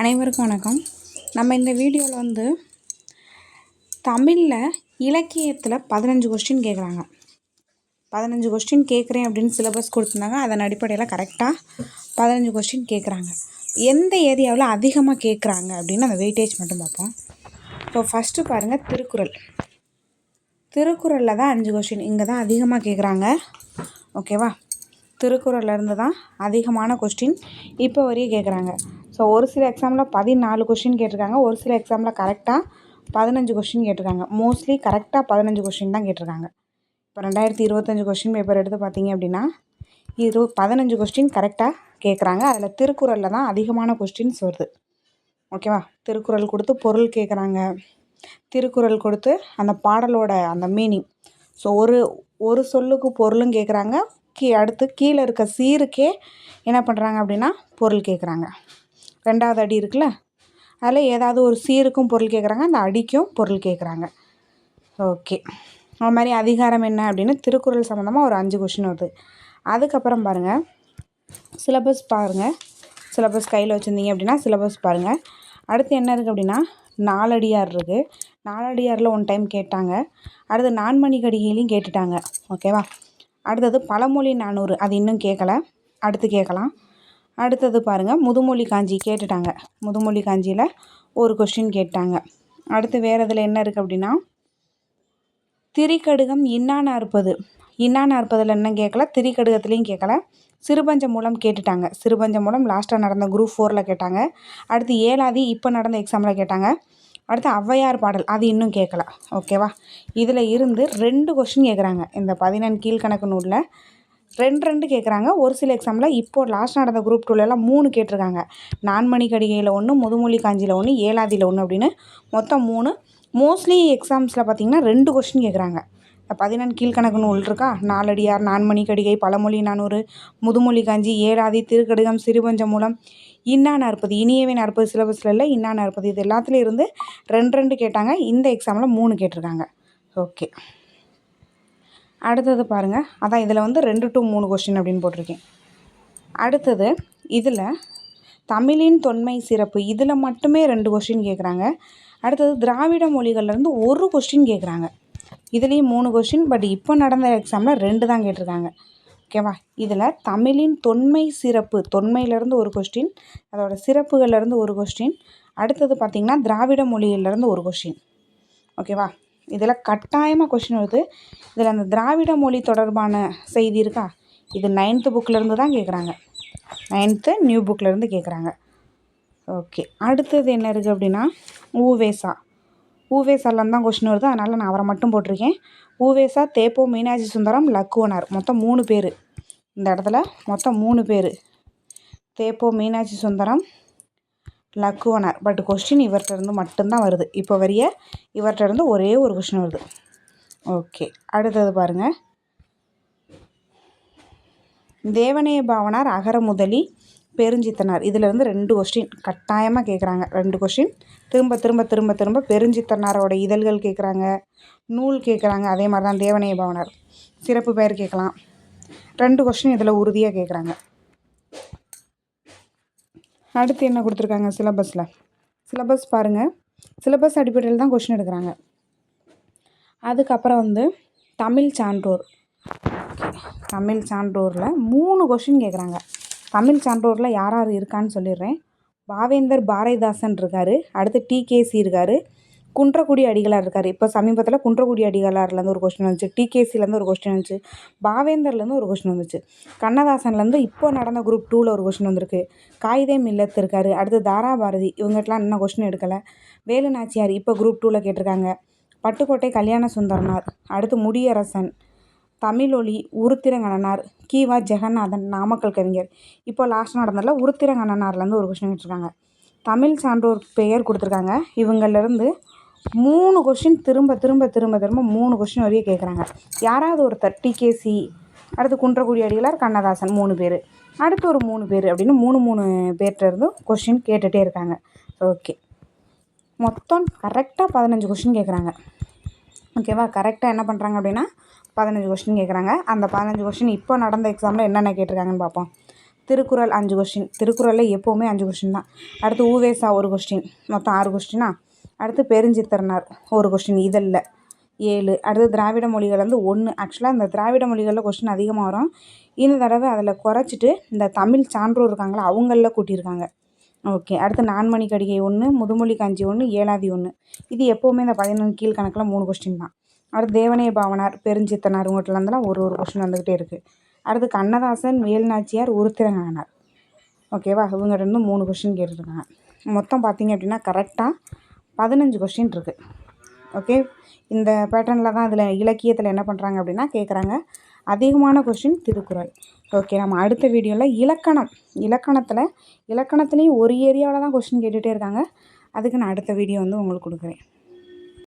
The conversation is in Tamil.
அனைவருக்கும் வணக்கம். நம்ம இந்த வீடியோவில் வந்து தமிழில் இலக்கியத்தில் பதினஞ்சு கொஸ்டின் கேட்குறாங்க பதினஞ்சு கொஸ்டின் கேட்குறேன் அப்படின்னு சிலபஸ் கொடுத்துருந்தாங்க. அதன் அடிப்படையில் கரெக்டாக பதினஞ்சு கொஸ்டின் கேட்குறாங்க எந்த ஏரியாவில் அதிகமாக கேட்குறாங்க அப்படின்னு அந்த வெயிட்டேஜ் மட்டும் பார்ப்போம். ஸோ ஃபஸ்ட்டு பாருங்கள் திருக்குறள். திருக்குறளில் தான் அஞ்சு கொஸ்டின் இங்கே தான் அதிகமாக கேட்குறாங்க ஓகேவா திருக்குறள்லேருந்து தான் அதிகமான கொஸ்டின் இப்போ வரையும் கேட்குறாங்க ஸோ ஒரு சில எக்ஸாமில் பதினாலு கொஷின் கேட்டிருக்காங்க. ஒரு சில எக்ஸாமில் கரெக்டாக பதினஞ்சு கொஷின் கேட்டிருக்காங்க. மோஸ்ட்லி கரெக்டாக பதினஞ்சு கொஷின் தான் கேட்டிருக்காங்க. இப்போ ரெண்டாயிரத்தி இருபத்தஞ்சு கொஷின் பேப்பர் எடுத்து பார்த்தீங்க அப்படின்னா இரு பதினஞ்சு கொஸ்டின் கரெக்டாக கேட்குறாங்க. அதில் திருக்குறளில் தான் அதிகமான கொஸ்டின்ஸ் வருது. ஓகேவா திருக்குறள் கொடுத்து பொருள் கேட்குறாங்க. திருக்குறள் கொடுத்து அந்த பாடலோட அந்த மீனிங் ஸோ ஒரு ஒரு சொல்லுக்கு பொருளும் கேட்குறாங்க. கீ அடுத்து கீழே இருக்க சீருக்கே என்ன பண்ணுறாங்க அப்படின்னா பொருள் கேட்குறாங்க. ரெண்டாவது அடி இருக்குல்ல அதில் ஏதாவது ஒரு சீருக்கும் பொருள் கேட்குறாங்க அந்த அடிக்கும் பொருள் கேட்குறாங்க ஓகே. அது மாதிரி அதிகாரம் என்ன அப்படின்னு திருக்குறள் சம்மந்தமாக ஒரு அஞ்சு கொஷின் வருது. அதுக்கப்புறம் பாருங்கள் சிலபஸ் பாருங்கள் சிலபஸ் கையில் வச்சுருந்தீங்க அப்படின்னா சிலபஸ் பாருங்கள் அடுத்து என்ன இருக்குது அப்படின்னா நாலடியார் இருக்குது நாலடியாரில் ஒன் டைம் கேட்டாங்க. அடுத்து நான்மணி கடிகையிலையும் கேட்டுட்டாங்க ஓகேவா அடுத்தது பழமொழி நானூறு. அது இன்னும் கேட்கல அடுத்து கேட்கலாம். அடுத்தது பாருங்கள் முதுமொழி காஞ்சி கேட்டுட்டாங்க. முதுமொழி காஞ்சியில் ஒரு கொஸ்டின் கேட்டாங்க. அடுத்து வேறு இதில் என்ன இருக்குது அப்படின்னா திரிகடுகம் இன்னான அறுப்பது. இன்னான அறுப்பதில் என்ன கேட்கல? திரிகடுகத்துலேயும் கேட்கல. சிறுபஞ்ச மூலம் கேட்டுட்டாங்க. சிறுபஞ்ச மூலம் லாஸ்ட்டாக நடந்த குரூப் ஃபோரில் கேட்டாங்க. அடுத்து ஏழாதி இப்போ நடந்த எக்ஸாமில் கேட்டாங்க. அடுத்து ஔவையார் பாடல் அது இன்னும் கேட்கல. ஓகேவா இதில் இருந்து ரெண்டு கொஷின் கேட்குறாங்க இந்த பதினெண் கீழ்கணக்கு நூலில் ரெண்டு ரெண்டு கேட்குறாங்க ஒரு சில எக்ஸாமில் இப்போது லாஸ்ட் நடந்த குரூப் டூலெலாம் மூணு கேட்டிருக்காங்க. நான்மணி கடிகையில் ஒன்று முதுமொழி காஞ்சியில் ஒன்று ஏழாதியில் ஒன்று அப்படின்னு மொத்தம் மூணு. மோஸ்ட்லி எக்ஸாம்ஸில் பார்த்திங்கன்னா ரெண்டு கொஷின் கேட்குறாங்க பதினெண் கீழ்கணக்கு நூல் இருக்கா? நாலடியார் நான்மணி கடிகை பழமொழி நானூறு முதுமொழி காஞ்சி ஏழாதி திருக்கடுகம் சிறுபஞ்ச மூலம் இன்னா நாற்பது இனியவே நாற்பது சிலபஸில் இல்லை இன்னா நாற்பது இது எல்லாத்துலேயும் இருந்து ரெண்டு ரெண்டு கேட்டாங்க. இந்த எக்ஸாமில் மூணு கேட்டிருக்காங்க. ஓகே அடுத்தது பாருங்கள் அதான் இதில் வந்து ரெண்டு டு மூணு கொஸ்டின் அப்படின்னு போட்டிருக்கேன். அடுத்தது இதில் தமிழின் தொன்மை சிறப்பு. இதில் மட்டுமே ரெண்டு கொஸ்டின் கேட்குறாங்க அடுத்தது திராவிட மொழிகள்லேருந்து ஒரு கொஸ்டின் கேட்குறாங்க இதுலேயும் மூணு கொஸ்டின் பட் இப்போ நடந்த எக்ஸாமில் ரெண்டு தான் கேட்டிருக்காங்க. ஓகேவா இதில் தமிழின் தொன்மை சிறப்பு. தொன்மையிலேருந்து ஒரு கொஸ்டின் அதோடய சிறப்புகள்லேருந்து ஒரு கொஸ்டின் அடுத்தது பார்த்திங்கன்னா திராவிட மொழியிலேருந்து ஒரு கொஸ்டின் ஓகேவா இதில் கட்டாயமாக கொஷின் வருது. இதில் அந்த திராவிட மொழி தொடர்பான செய்தி இருக்கா? இது நைன்த்து புக்கிலேருந்து தான் கேட்குறாங்க. நைன்த்து நியூ புக்கிலேருந்து கேட்குறாங்க. ஓகே அடுத்தது என்ன இருக்குது அப்படின்னா ஊவேசா. ஊவேசாலேருந்து தான் கொஷின் வருது. அதனால் நான் அவரை மட்டும் போட்டிருக்கேன். ஊவேசா தேப்போ மீனாட்சி சுந்தரம் லக்குவனார். மொத்தம் மூணு பேர். இந்த இடத்துல மொத்தம் மூணு பேர். தேப்போ மீனாட்சி சுந்தரம் லக்குவனார் பட் கொஸ்டின் இவர்கிட்ட இருந்து மட்டும்தான் வருது. இப்போ வரைய இவர்கிட்ட இருந்து ஒரே ஒரு கொஸ்டின் வருது. ஓகே அடுத்தது பாருங்கள் தேவனைய பாவனார் அகர முதலி பெருஞ்சித்தனார். இதிலிருந்து ரெண்டு கொஸ்டின் கட்டாயமாக கேட்குறாங்க ரெண்டு கொஸ்டின் திரும்ப திரும்ப திரும்ப திரும்ப பெருஞ்சித்தனாரோட இதழ்கள் கேட்குறாங்க நூல் கேட்குறாங்க அதே மாதிரி தான் தேவனைய பாவனார். சிறப்பு பெயர் கேட்கலாம் ரெண்டு கொஸ்டின் இதில் உறுதியாக கேட்குறாங்க அடுத்து என்ன கொடுத்துருக்காங்க? சிலபஸில். சிலபஸ் பாருங்கள் சிலபஸ் அடிப்படையில் தான் கொஷின் எடுக்கிறாங்க. அதுக்கப்புறம் வந்து தமிழ் சான்றோர். தமிழ் சான்றோரில் மூணு கொஷின் கேட்குறாங்க தமிழ் சான்றோரில் யார் யார் இருக்கான்னு சொல்லிடுறேன். பாவேந்தர் பாரதிதாசன் இருக்கார். அடுத்து டிகேசி இருக்கார். குன்றக்குடி அடிகளார் இருக்கார். இப்போ சமீபத்தில் குன்றக்குடி அடிகளார்லேருந்து ஒரு கொஸ்டின் வந்துச்சு. டிகேசிலேருந்து ஒரு கொஸ்டின் வந்துச்சு. பாவேந்தர்லேருந்து ஒரு கொஸ்டின் வந்துச்சு. கண்ணதாசன்லேருந்து இப்போ நடந்த குரூப் டூவில் ஒரு கொஸ்டின் வந்திருக்கு. காயிதே மில்லத் இருக்கார். அடுத்து தாரா பாரதி இவங்ககிட்டலாம் இன்னும் கொஸ்டின் எடுக்கலை. வேலு நாச்சியார் இப்போ குரூப் டூவில் கேட்டிருக்காங்க. பட்டுக்கோட்டை கல்யாண சுந்தரனார். அடுத்து முடியரசன். தமிழொலி உருத்திரங்கண்ணனார். கீவா ஜெகநாதன் நாமக்கல் கவிஞர். இப்போ லாஸ்ட் நடந்ததில் உருத்திரங்கண்ணனார்லேருந்து ஒரு கொஸ்டின் கேட்டிருக்காங்க. தமிழ் சான்றோர் பெயர் கொடுத்துருக்காங்க. இவங்களிருந்து மூணு கொஷின் திரும்ப திரும்ப திரும்ப திரும்ப மூணு கொஷின் வரையும் கேட்குறாங்க யாராவது ஒருத்தர் டிகேசி அடுத்து குன்றக்குடி அடிகளார் கண்ணதாசன் மூணு பேர். அடுத்து ஒரு மூணு பேர் அப்படின்னு மூணு மூணு பேர்கிட்ட இருந்தும் கொஷின் கேட்டுகிட்டே இருக்காங்க. ஓகே மொத்தம் கரெக்டாக பதினஞ்சு கொஷின் கேட்குறாங்க ஓகேவா கரெக்டாக என்ன பண்ணுறாங்க அப்படின்னா பதினஞ்சு கொஷின் கேட்குறாங்க அந்த பதினஞ்சு கொஷின் இப்போ நடந்த எக்ஸாமில் என்னென்ன கேட்டிருக்காங்கன்னு பார்ப்போம். திருக்குறள் அஞ்சு கொஸ்டின் திருக்குறளில் எப்போவுமே அஞ்சு கொஸ்டின் தான். அடுத்து ஊவேசா ஒரு கொஸ்டின் மொத்தம் ஆறு கொஸ்டினா அடுத்து பெருஞ்சித்திரனார். ஒரு கொஸ்டின் இதழில். ஏழு. அடுத்து திராவிட மொழிகள் வந்து ஒன்று ஆக்சுவலாக இந்த திராவிட மொழிகளில் கொஸ்டின் அதிகமாக வரும். இந்த தடவை அதில் குறைச்சிட்டு இந்த தமிழ் சான்றோர் இருக்காங்களா அவங்களில் கூட்டியிருக்காங்க. ஓகே அடுத்து நான்மணி கடிகை ஒன்று முதுமொழி காஞ்சி ஒன்று ஏழாதி ஒன்று இது எப்போவுமே இந்த பதினொன்று கீழ் கணக்கில் மூணு கொஸ்டின் தான். அடுத்து தேவனே பாவனார் பெருஞ்சித்தனார் இவங்ககிட்ட இருந்தெல்லாம் ஒரு ஒரு கொஸ்டின் வந்துக்கிட்டே இருக்குது அடுத்து கண்ணதாசன் வேலுநாச்சியார் உருத்திரங்கானார் ஓகேவா இவங்க இருந்து மூணு கொஸ்டின் கேட்டிருக்காங்க. மொத்தம் பார்த்தீங்க அப்படின்னா கரெக்டாக பதினஞ்சு கொஸ்டின் இருக்குது ஓகே இந்த பேட்டர்னில் தான் இதில் இலக்கியத்தில் என்ன பண்ணுறாங்க அப்படின்னா கேட்குறாங்க அதிகமான கொஸ்டின் திருக்குறள். ஓகே நம்ம அடுத்த வீடியோவில் இலக்கணம். இலக்கணத்தில் இலக்கணத்துலேயும் ஒரு ஏரியாவில் தான் கொஸ்டின் கேட்டுகிட்டே இருக்காங்க. அதுக்கு நான் அடுத்த வீடியோ வந்து உங்களுக்கு கொடுக்குறேன்.